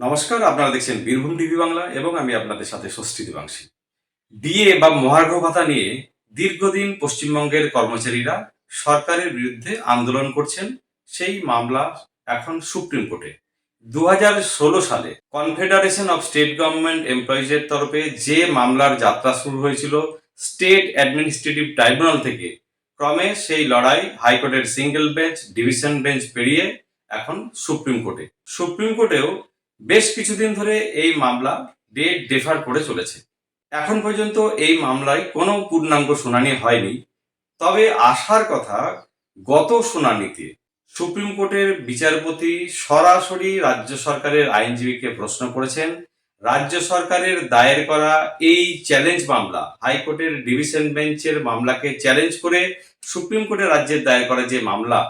নমস্কার, আপনারা দেখছেন বীরভূম টিভি বাংলা এবং আমি আপনাদের সাথে ষষ্ঠী দেবাংশী। ডিএ বা মহার্ঘ ভাতা নিয়ে দীর্ঘদিন পশ্চিমবঙ্গের কর্মচারীরা সরকারের বিরুদ্ধে আন্দোলন করছেন, সেই মামলা এখন সুপ্রিম কোর্টে। দু হাজার ষোলো সালে কনফেডারেশন অফ স্টেট গভর্নমেন্ট এমপ্লয়িজের তরফে যে মামলার যাত্রা শুরু হয়েছিল, স্টেট অ্যাডমিনিস্ট্রেটিভ ট্রাইব্যুনাল থেকে, ক্রমে সেই লড়াই হাইকোর্টের সিঙ্গেল বেঞ্চ, ডিভিশন বেঞ্চ পেরিয়ে এখন সুপ্রিম কোর্টে। সুপ্রিম কোর্টেও বেশ কিছুদিন ধরে এই মামলা ডেট ডেফার করে চলেছে। এখন পর্যন্ত এই মামলায় কোনো পূর্ণাঙ্গ শুনানি হয়নি। তবে আসার কথা, গত শুনানিতে সুপ্রিম কোর্টের বিচারপতি সরাসরি রাজ্য সরকারের আইনজীবীকে প্রশ্ন করেছেন, রাজ্য সরকারের দায়ের করা এই চ্যালেঞ্জ মামলা হাইকোর্টের ডিভিশন বেঞ্চের মামলাকে চ্যালেঞ্জ করে সুপ্রিম কোর্টের রাজ্যের দায়ের করা যে মামলা,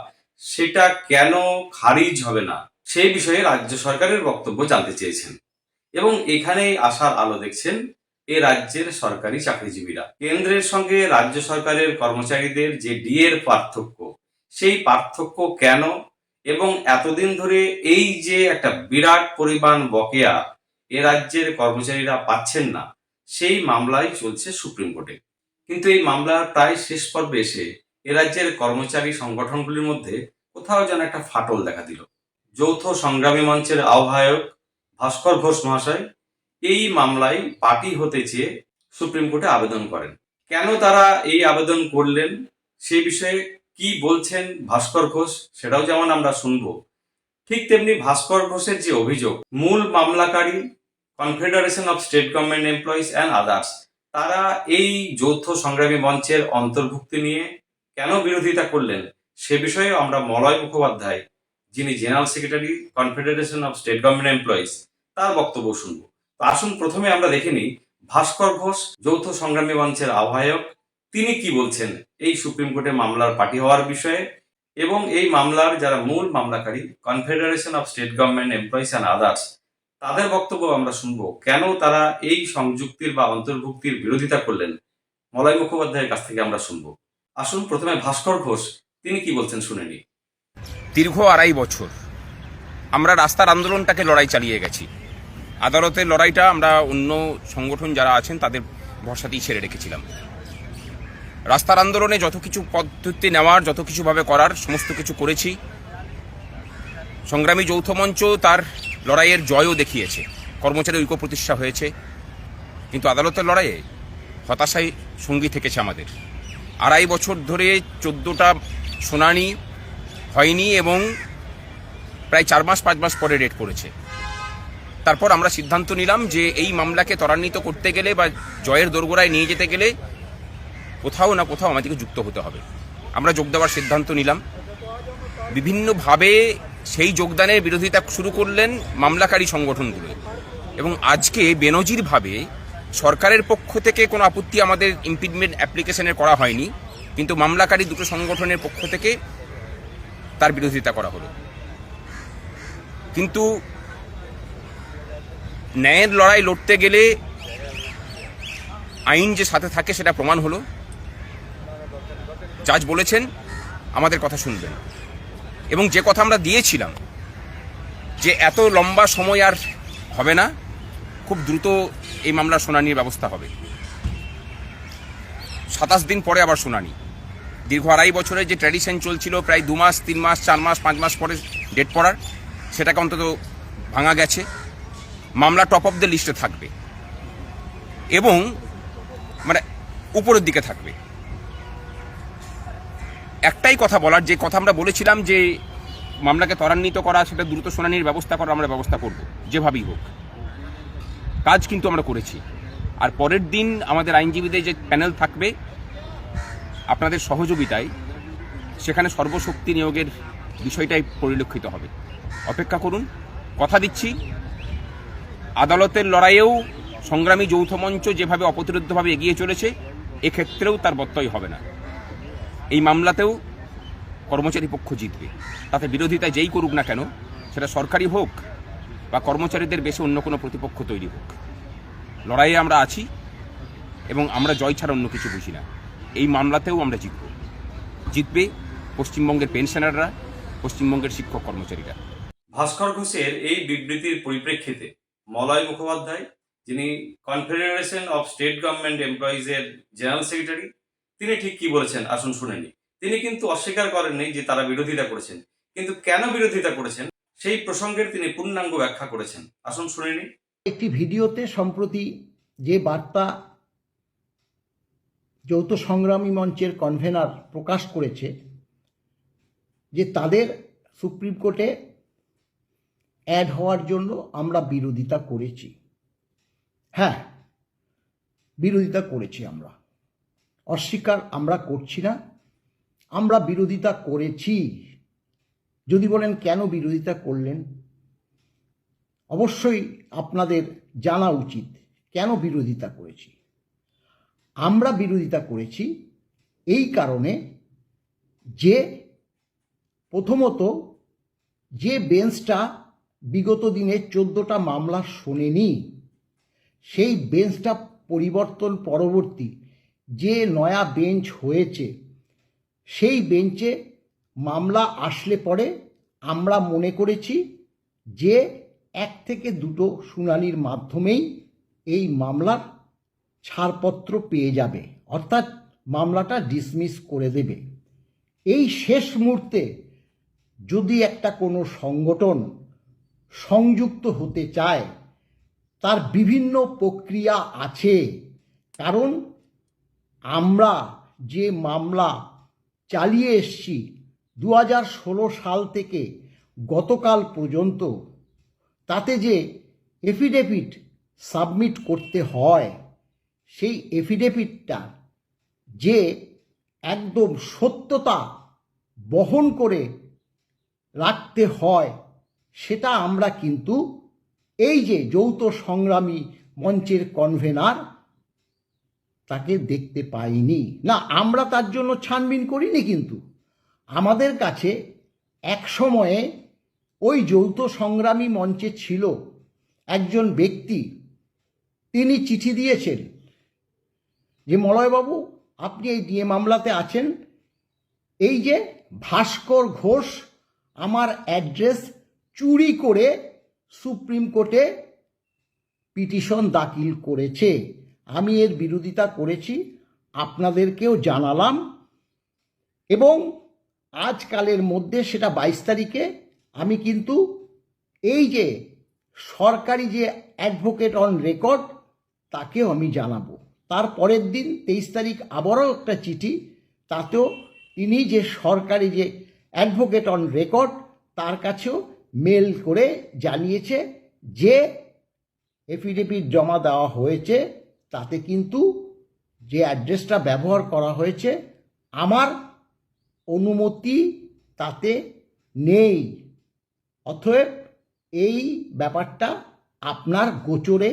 সেটা কেন খারিজ হবে না? সেই বিষয়ে রাজ্য সরকারের বক্তব্য জানতে চেয়েছেন। এবং এখানেই আসার আলো দেখছেন এ রাজ্যের সরকারি চাকরিজীবীরা। কেন্দ্রের সঙ্গে রাজ্য সরকারের কর্মচারীদের যে ডিএর পার্থক্য, সেই পার্থক্য কেন? এবং এতদিন ধরে এই যে একটা বিরাট পরিমাণ বকেয়া এ রাজ্যের কর্মচারীরা পাচ্ছেন না, সেই মামলাই চলছে সুপ্রিম কোর্টে। কিন্তু এই মামলার প্রায় শেষ পর্বে এসে এ রাজ্যের কর্মচারী সংগঠনগুলির মধ্যে কোথাও যেন একটা ফাটল দেখা দিল। যৌথ সংগ্রামী মঞ্চের আহ্বায়ক ভাস্কর ঘোষ মহাশয় এই মামলায় পার্টি হতে চেয়ে সুপ্রিম কোর্টে আবেদন করেন। কেন তারা এই আবেদন করলেন? সে বিষয়ে কি বলছেন ভাস্কর ঘোষ? সেটাও যেমন আমরা শুনব। ঠিক তেমনি ভাস্কর ঘোষের যে অভিযোগ, মূল মামলাকারী confederation of state government employees and others তারা এই যৌথ সংগ্রামী মঞ্চের অন্তর্ভুক্তি নিয়ে কেন বিরোধিতা করলেন? সে বিষয়ে আমরা মলয় মুখোপাধ্যায় যিনি general secretary, confederation of state government employees, তার বক্তব্য শুনব। তো আসুন, প্রথমে আমরা দেখে নিই ভাস্কর ঘোষ, যৌথ সংগ্রামী মঞ্চের আহ্বায়ক। তিনি কি বলছেন এই সুপ্রিম কোর্টে মামলার পার্টি হওয়ার বিষয়ে? এবং এই মামলার যারা মূল মামলাকারী, confederation of state government employees and others, তাদের বক্তব্য আমরা শুনব, কেন তারা এই সংযুক্তির বা অন্তর্ভুক্তির বিরোধিতা করলেন? মলয় মুখোপাধ্যায়ের কাছ থেকে আমরা শুনব। আসুন, প্রথমে ভাস্কর ঘোষ, তিনি কি বলছেন শুনে নিই। দীর্ঘ আড়াই বছর আমরা রাস্তার আন্দোলনটাকে লড়াই চালিয়ে গেছি। আদালতের লড়াইটা আমরা অন্য সংগঠন যারা আছেন তাদের ভরসাতেই ছেড়ে রেখেছিলাম। রাস্তার আন্দোলনে যত কিছু পদ্ধতি নেওয়ার, যত কিছুভাবে করার, সমস্ত কিছু করেছি। সংগ্রামী যৌথ মঞ্চ তার লড়াইয়ের জয়ও দেখিয়েছে কর্মচারী ঐক্য প্রতিষ্ঠা হয়েছে। কিন্তু আদালতের লড়াইয়ে হতাশায় সঙ্গী থেকেছে আমাদের। আড়াই বছর ধরে চোদ্দোটা শুনানি হয়নি এবং প্রায় চার মাস, পাঁচ মাস পরে রেট করেছে। তারপর আমরা সিদ্ধান্ত নিলাম যে এই মামলাকে ত্বরান্বিত করতে গেলে বা জয়ের দোরগোড়ায় নিয়ে যেতে গেলে কোথাও না কোথাও আমাদেরকে যুক্ত হতে হবে। আমরা যোগ দেওয়ার সিদ্ধান্ত নিলাম। বিভিন্নভাবে সেই যোগদানের বিরোধিতা শুরু করলেন মামলাকারী সংগঠনগুলো এবং আজকে বেনজিরভাবে সরকারের পক্ষ থেকে কোনো আপত্তি আমাদের ইম্পিডমেন্ট অ্যাপ্লিকেশনের করা হয়নি। কিন্তু মামলাকারী দুটো সংগঠনের পক্ষ থেকে তার বিরোধিতা করা হলো। কিন্তু ন্যায়ের লড়াই লড়তে গেলে আইন যে সাথে থাকে সেটা প্রমাণ হলো। জাজ বলেছেন, আমাদের কথা শুনবেন। এবং যে কথা আমরা দিয়েছিলাম, যে এত লম্বা সময় আর হবে না, খুব দ্রুত এই মামলার শুনানির ব্যবস্থা হবে। সাতাশ দিন পরে আবার শুনানি। দীর্ঘ আড়াই বছরের যে ট্র্যাডিশন চলছিল, প্রায় দু মাস, তিন মাস, চার মাস, পাঁচ মাস পরে ডেট পড়ার সেটাকে অন্তত ভাঙা গেছে। মামলা টপ অফ দ্য লিস্টে থাকবে। এবং মানে উপরের দিকে থাকবে। একটাই কথা বলার, যে কথা আমরা বলেছিলাম যে মামলাকে ত্বরান্বিত করা, সেটা দ্রুত শুনানির ব্যবস্থা করা আমরা ব্যবস্থা করব, যেভাবেই হোক। কাজ কিন্তু আমরা করেছি। আর পরের দিন আমাদের আইনজীবীদের যে প্যানেল থাকবে আপনাদের সহযোগিতায় সেখানে সর্বশক্তি নিয়োগের বিষয়টাই পরিলক্ষিত হবে। অপেক্ষা করুন, কথা দিচ্ছি, আদালতের লড়াইয়েও সংগ্রামী যৌথ মঞ্চ যেভাবে অপ্রতিরোধ্যভাবে এগিয়ে চলেছে, এক্ষেত্রেও তার বত্যই হবে না। এই মামলাতেও কর্মচারী পক্ষ জিতবে। তাতে বিরোধিতা যেই করুক না কেন, সেটা সরকারি হোক বা কর্মচারীদের বেশি অন্য কোনো প্রতিপক্ষ তৈরি হোক। লড়াইয়ে আমরা আছি এবং আমরা জয় ছাড়া অন্য কিছু বুঝি না। এই মামলাতেও আমরা জিতব। জিতবে পশ্চিমবঙ্গের পেনশনাররা পশ্চিমবঙ্গের শিক্ষক কর্মচারীরা। ভাস্কর ঘোষের এই বিবৃতির পরিপ্রেক্ষিতে মলয় মুখোপাধ্যায় যিনি কনফেডারেশন অফ স্টেট গভর্নমেন্ট এমপ্লয়িজের জেনারেল সেক্রেটারি তিনি ঠিক কি বলেছেন? আসুন শুনেনি তিনি কিন্তু অস্বীকার করেননি যে তারা বিরোধিতা করেছেন। কিন্তু কেন বিরোধিতা করেছেন? সেই প্রসঙ্গের তিনি পূর্ণাঙ্গ ব্যাখ্যা করেছেন। আসুন শুনেনি একটি ভিডিওতে সম্প্রতি যে বার্তা যৌথ সংগ্রামী মঞ্চের কনভেনার প্রকাশ করেছে, যে তাদের সুপ্রিম কোর্টে অ্যাড হওয়ার জন্য আমরা বিরোধিতা করেছি। হ্যাঁ বিরোধিতা করেছি আমরা। অস্বীকার আমরা করছি না। আমরা বিরোধিতা করেছি। যদি বলেন কেন বিরোধিতা করলেন? অবশ্যই আপনাদের জানা উচিত কেন বিরোধিতা করেছি। আমরা বিরোধিতা করেছি এই কারণে যে প্রথমত যে বেঞ্চটা বিগত দিনে চোদ্দোটা মামলা শোনেনি, সেই বেঞ্চটা পরিবর্তন পরবর্তী যে নয়া বেঞ্চ হয়েছে, সেই বেঞ্চে মামলা আসলে পরে আমরা মনে করেছি যে এক থেকে দুটো শুনানির মাধ্যমেই এই মামলার ছাড়পত্র পেয়ে যাবে। অর্থাৎ মামলাটা ডিসমিস করে দেবে। এই শেষ মুহূর্তে যদি একটা কোনো সংগঠন সংযুক্ত হতে চায়, তার বিভিন্ন প্রক্রিয়া আছে। কারণ আমরা যে মামলা চালিয়ে এসছি দু হাজার ষোলো সাল থেকে গতকাল পর্যন্ত, তাতে যে এফিডেভিট সাবমিট করতে হয় সেই এফিডেভিটটা যে একদম সত্যতা বহন করে রাখতে হয়, সেটা আমরা কিন্তু এই যে যৌথ সংগ্রামী মঞ্চের কনভেনার তাকে দেখতে পাইনি। না, আমরা তার জন্য ছানবিন করিনি কিন্তু। আমাদের কাছে এক সময়ে ওই যৌথ সংগ্রামী মঞ্চে ছিল একজন ব্যক্তি। তিনি চিঠি দিয়েছেন যে মলয়বাবু, আপনি এই ডিএ মামলাতে আছেন, এই যে ভাস্কর ঘোষ আমার অ্যাড্রেস চুরি করে সুপ্রিম কোর্টে পিটিশন দাখিল করেছে। আমি এর বিরোধিতা করেছি, আপনাদেরকেও জানালাম। এবং আজকালের মধ্যে সেটা বাইশ তারিখে আমি কিন্তু এই যে সরকারি যে অ্যাডভোকেট অন রেকর্ড, তাকেও আমি জানাব। তার পরের দিন তেইশ তারিখ আবারও একটা চিঠি, তাতেও তিনি যে সরকারি যে অ্যাডভোকেট অন রেকর্ড তার কাছেও মেল করে জানিয়েছে যে এফিডেভিট জমা দেওয়া হয়েছে, তাতে কিন্তু যে অ্যাড্রেসটা ব্যবহার করা হয়েছে, আমার অনুমতি তাতে নেই। অতএব এই ব্যাপারটা আপনার গোচরে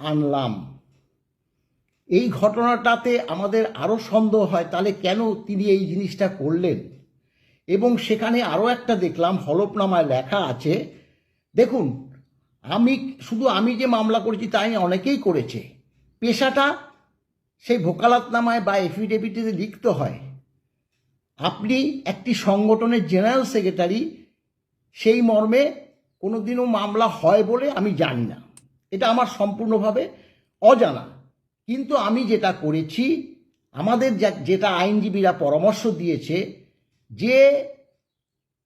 আনলাম। এই ঘটনাটাতে আমাদের আরও সন্দেহ হয়, তাহলে কেন তিনি এই জিনিসটা করলেন? এবং সেখানে আরও একটা দেখলাম, হলফনামায় লেখা আছে, দেখুন, আমি শুধু আমি যে মামলা করেছি তাই অনেকেই করেছে। পেশাটা সেই ভোকালাতনামায় বা এফিডেভিটে লিখতে হয়। আপনি একটি সংগঠনের জেনারেল সেক্রেটারি, সেই মর্মে কোনোদিনও মামলা হয় বলে আমি জানি না। এটা আমার সম্পূর্ণভাবে অজানা। কিন্তু আমি যেটা করেছি, আমাদের যেটা আইনজীবীরা পরামর্শ দিয়েছে, যে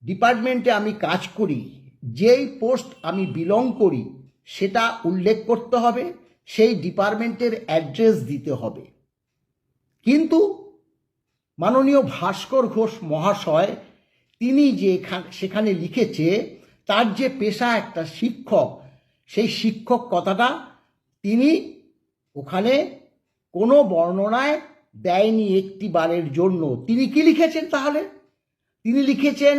ডিপার্টমেন্টে আমি কাজ করি, যেই পোস্ট আমি বিলং করি, সেটা উল্লেখ করতে হবে, সেই ডিপার্টমেন্টের অ্যাড্রেস দিতে হবে। কিন্তু মাননীয় ভাস্কর ঘোষ মহাশয়, তিনি যে সেখানে লিখেছে, তার যে পেশা একটা শিক্ষক, সেই শিক্ষক কথাটা তিনি ওখানে কোনো বর্ণনায় দেয়নি একটি বারের জন্য। তিনি কি লিখেছেন তাহলে? তিনি লিখেছেন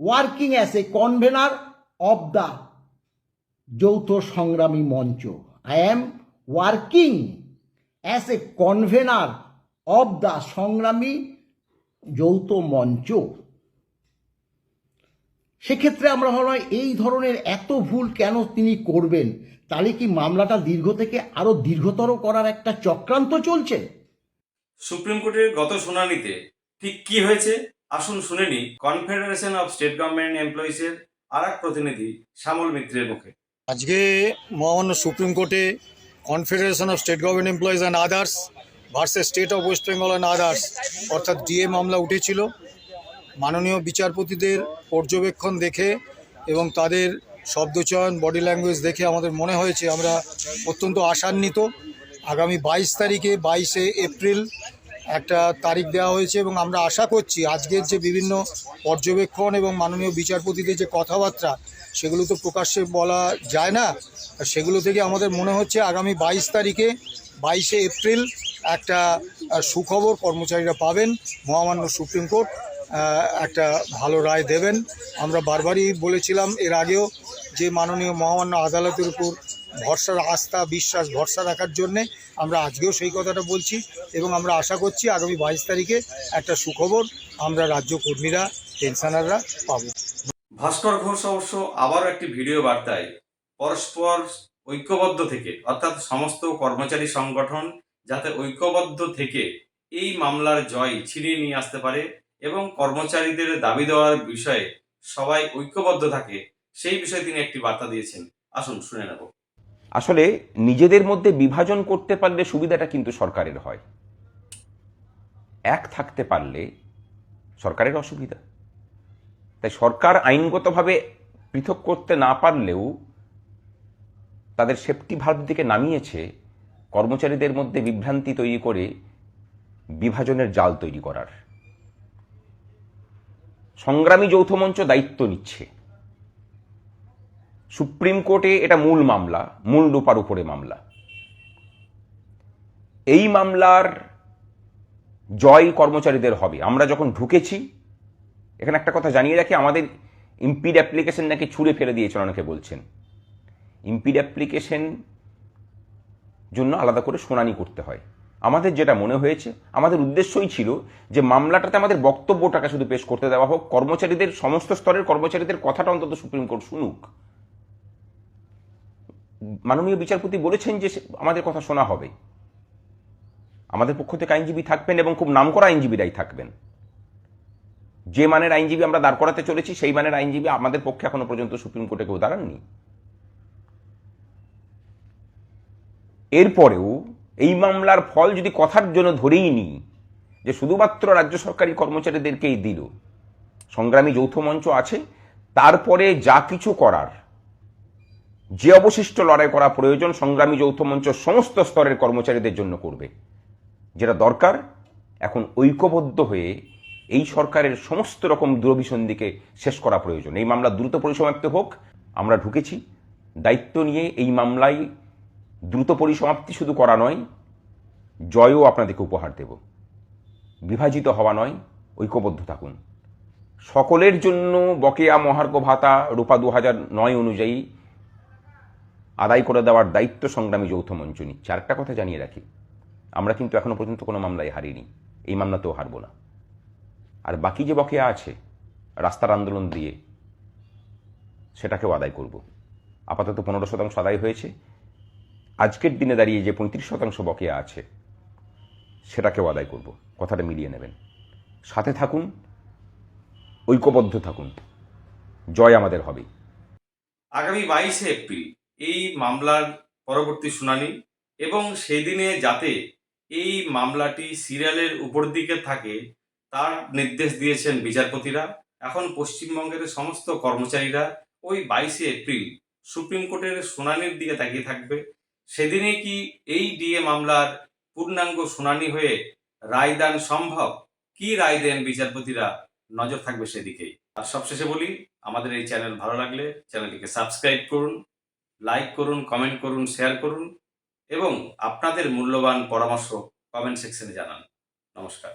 working as a convener of the যৌথ সংগ্রামী মঞ্চ। I am working as a convener of the সংগ্রামী যৌথ মঞ্চ। সেক্ষেত্রে আমরা ভাবলাম এই ধরনের এত ভুল কেন তিনি করবেন? তাহলে কি মামলাটা দীর্ঘ থেকে আরও দীর্ঘতর করার একটা চক্রান্ত চলছে? সুপ্রিম কোর্টের গত শুনানিতে ঠিক কি হয়েছে? আসুন শুনেনি কনফেডারেশন অফ স্টেট গভর্নমেন্ট এমপ্লয়িজের আর এক প্রতিনিধি শ্যামল মিত্রের মুখে। আজকে মহামান্য সুপ্রিম কোর্টে confederation of state government employees and others versus state of West Bengal and others অর্থাৎ ডিএ মামলা উঠেছিল। মাননীয় বিচারপতিদের পর্যবেক্ষণ দেখে এবং তাদের শব্দচয়ন বডি ল্যাঙ্গুয়েজ দেখে আমাদের মনে হয়েছে আমরা অত্যন্ত আশান্বিত। আগামী বাইশ তারিখে, বাইশে এপ্রিল একটা তারিখ দেওয়া হয়েছে এবং আমরা আশা করছি আজকের যে বিভিন্ন পর্যবেক্ষণ এবং মাননীয় বিচারপতিদের যে কথাবার্তা, সেগুলো তো প্রকাশ্যে বলা যায় না। সেগুলো থেকে আমাদের মনে হচ্ছে আগামী বাইশ তারিখে, বাইশে এপ্রিল একটা সুখবর কর্মচারীরা পাবেন, মহামান্য সুপ্রিম কোর্ট। একটা ভালো রায় দেবেন। আমরা বারবারই বলেছিলাম এর আগেও যে মাননীয় মহামান্য আদালতের উপর ভরসার আস্থা, বিশ্বাস, ভরসা রাখার জন্যে আমরা আজকেও সেই কথাটা বলছি এবং আমরা আশা করছি আগামী বাইশ তারিখে একটা সুখবর আমরা রাজ্য কর্মীরা, পেনশনাররা পাবো। ভাস্কর ঘোষ অবশ্য আবারও একটি ভিডিও বার্তায়, পরস্পর ঐক্যবদ্ধ থেকে, অর্থাৎ সমস্ত কর্মচারী সংগঠন যাতে ঐক্যবদ্ধ থেকে এই মামলার জয় ছিনিয়ে নিয়ে আসতে পারে এবং কর্মচারীদের দাবি দেওয়ার বিষয়ে সবাই ঐক্যবদ্ধ থাকে, সেই বিষয়ে তিনি একটি বার্তা দিয়েছেন। আসুন, শুনে নেব। আসলে নিজেদের মধ্যে বিভাজন করতে পারলে সুবিধাটা কিন্তু সরকারের হয়। এক থাকতে পারলে সরকারের অসুবিধা। তাই সরকার আইনগতভাবে পৃথক করতে না পারলেও তাদের সেফটি ভাল্ব দিকে নামিয়েছে, কর্মচারীদের মধ্যে বিভ্রান্তি তৈরি করে বিভাজনের জাল তৈরি করার। সংগ্রামী যৌথ মঞ্চ দায়িত্ব নিচ্ছে। সুপ্রিম কোর্টে এটা মূল মামলা, মূল রূপার উপরে মামলা। এই মামলার জয় কর্মচারীদের হবে। আমরা যখন ঢুকেছি, এখানে একটা কথা জানিয়ে রাখি, আমাদের ইম্পিড অ্যাপ্লিকেশন নাকি ছুঁড়ে ফেলে দিয়েছেন অনেকে বলছেন। ইম্পিড অ্যাপ্লিকেশন জন্য আলাদা করে শুনানি করতে হয়। আমাদের যেটা মনে হয়েছে, আমাদের উদ্দেশ্যই ছিল যে মামলাটাতে আমাদের বক্তব্যটাকে শুধু পেশ করতে দেওয়া হোক, কর্মচারীদের, সমস্ত স্তরের কর্মচারীদের কথাটা অন্তত সুপ্রিম কোর্ট শুনুক। মাননীয় বিচারপতি বলেছেন যে আমাদের কথা শোনা হবে। আমাদের পক্ষ থেকে আইনজীবী থাকবেন এবং খুব নামকরা আইনজীবীরাই থাকবেন। যে মানের আইনজীবী আমরা দাঁড় করাতে চলেছি, সেই মানের আইনজীবী আমাদের পক্ষে এখনও পর্যন্ত সুপ্রিম কোর্টে কেউ দাঁড়াননি। এরপরেও এই মামলার ফল যদি কথার জন্য ধরেই নিই যে শুধুমাত্র রাজ্য সরকারি কর্মচারীদেরকেই দিল। সংগ্রামী যৌথ মঞ্চ আছে, তারপরে যা কিছু করার, যে অবশিষ্ট লড়াই করা প্রয়োজন সংগ্রামী যৌথ মঞ্চ সমস্ত স্তরের কর্মচারীদের জন্য করবে। যেটা দরকার, এখন ঐক্যবদ্ধ হয়ে এই সরকারের সমস্ত রকম দুরভিসন্ধিকে শেষ করা প্রয়োজন। এই মামলা দ্রুত পরিসমাপ্তি হোক, আমরা ঢুকেছি। দায়িত্ব নিয়ে এই মামলায় দ্রুত পরিসমাপ্তি শুধু করা নয়, জয়ও আপনাদেরকে উপহার দেব। বিভাজিত হওয়া নয়, ঐক্যবদ্ধ থাকুন। সকলের জন্য বকেয়া মহার্ঘ ভাতা রূপা দু হাজার নয় অনুযায়ী আদায় করে দেওয়ার দায়িত্ব সংগ্রামী যৌথ মঞ্চ নিচ্ছে। আরেকটা কথা জানিয়ে রাখি, আমরা কিন্তু এখনও পর্যন্ত কোনো মামলায় হারিনি, এই মামলাতেও হারবো না। আর বাকি যে বকেয়া আছে, রাস্তার আন্দোলন দিয়ে সেটাকেও আদায় করব। আপাতত পনেরো শতাংশ আদায় হয়েছে আজকের দিনে দাঁড়িয়ে যে পঁয়ত্রিশ শতাংশ বকেয়া আছে, সেটাকেও আদায় করব। কথাটা মিলিয়ে নেবেন। সাথে থাকুন, ঐক্যবদ্ধ থাকুন। জয় আমাদের হবে। আগামী বাইশে এপ্রিল এই মামলার পরবর্তী শুনানি এবং সেদিনে যাতে এই মামলাটি সিরিয়ালের উপর দিকে থাকে, তার নির্দেশ দিয়েছেন বিচারপতিরা। এখন পশ্চিমবঙ্গের সমস্ত কর্মচারীরা ওই বাইশে এপ্রিল সুপ্রিম কোর্টের শুনানির দিকে তাকিয়ে থাকবে। সেদিনে কি এই ডিএ মামলার পূর্ণাঙ্গ শুনানি হয়ে রায়দান সম্ভব? কি রায় দেন বিচারপতিরা? নজর থাকবে সেদিকেই। আর সবশেষে বলি, আমাদের এই চ্যানেল ভালো লাগলে চ্যানেলটিকে সাবস্ক্রাইব করুন, লাইক করুন, কমেন্ট করুন, শেয়ার করুন এবং আপনাদের মূল্যবান পরামর্শ কমেন্ট সেকশনে জানান। নমস্কার।